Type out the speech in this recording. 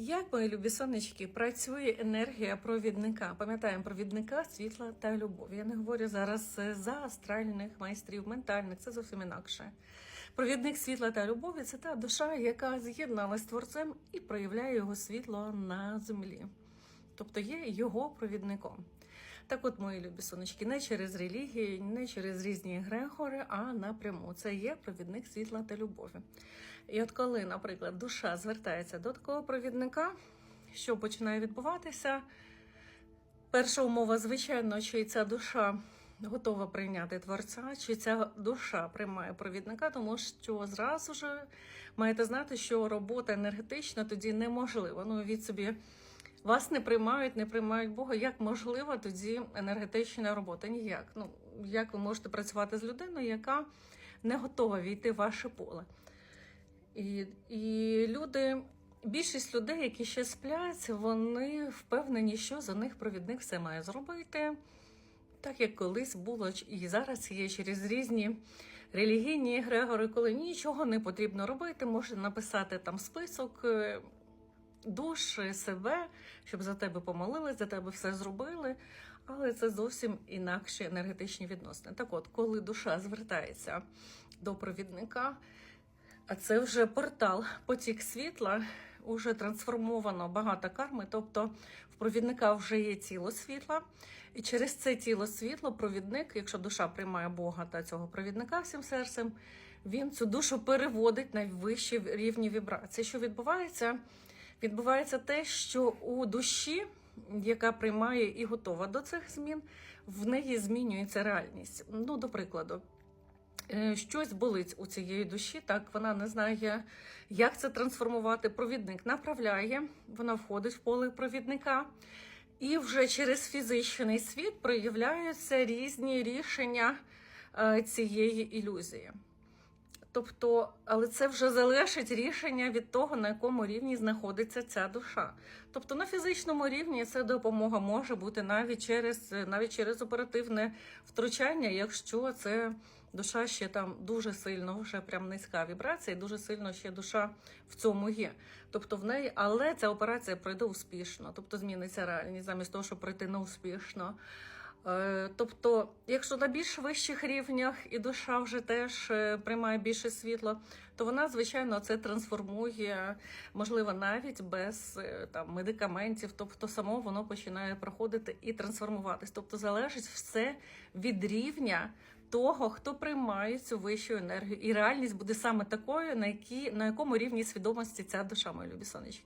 Як мої любі сонечки, працює енергія провідника? Пам'ятаємо провідника світла та любов. Я не говорю зараз е, за астральних майстрів, ментальних, це зовсім інакше. Провідник світла та любові це та душа, яка з'єдналася з творцем і проявляє його світло на землі. Тобто є його провідником. Так от, мої любі сонечки, не через релігії, не через різні егрегори, а напряму. Це є провідник світла та любові. І от коли, наприклад, душа звертається до такого провідника, що починає відбуватися? Перша умова, звичайно, чи ця душа готова прийняти творця, чи ця душа приймає провідника, тому що зразу ж маєте знати, що робота енергетична тоді неможлива. Ну, від собі вас не приймають, не приймають Бога. Як можлива тоді енергетична робота? Ніяк. Ну як ви можете працювати з людиною, яка не готова війти в ваше поле? І, і люди, більшість людей, які ще сплять, вони впевнені, що за них провідник все має зробити. Так як колись було і зараз є через різні релігійні егрегори, коли нічого не потрібно робити, можна написати там список е, душ себе, щоб за тебе помолились, за тебе все зробили. Але це зовсім інакші енергетичні відносини. Так от, коли душа звертається до провідника, а це вже портал, потік світла, уже трансформовано багато карми. Тобто в провідника вже є тіло світла, і через це тіло світло провідник, якщо душа приймає Бога та цього провідника всім серцем, він цю душу переводить на вищі рівні вібрації. Що відбувається? Відбувається те, що у душі, яка приймає і готова до цих змін, в неї змінюється реальність. Ну, до прикладу. Е, Щось болить у цієї душі, так вона не знає, як це трансформувати. Провідник направляє, вона входить в поле провідника, і вже через фізичний світ проявляються різні рішення е, цієї ілюзії. Тобто, але це вже залежить рішення від того, на якому рівні знаходиться ця душа. Тобто на фізичному рівні ця допомога може бути навіть через навіть через оперативне втручання, якщо це душа ще там дуже сильно, вже прям низька вібрація, і дуже сильно ще душа в цьому є. Тобто в неї, але ця операція пройде успішно, тобто зміниться реальність замість того, щоб пройти неуспішно. Е, Тобто, якщо на більш вищих рівнях і душа вже теж е, приймає більше світло, то вона, звичайно, це трансформує, можливо, навіть без е, там медикаментів. Тобто, само воно починає проходити і трансформуватись. Тобто, залежить все від рівня того, хто приймає цю вищу енергію, і реальність буде саме такою, на якій на якому рівні свідомості ця душа, мої любі сонечки.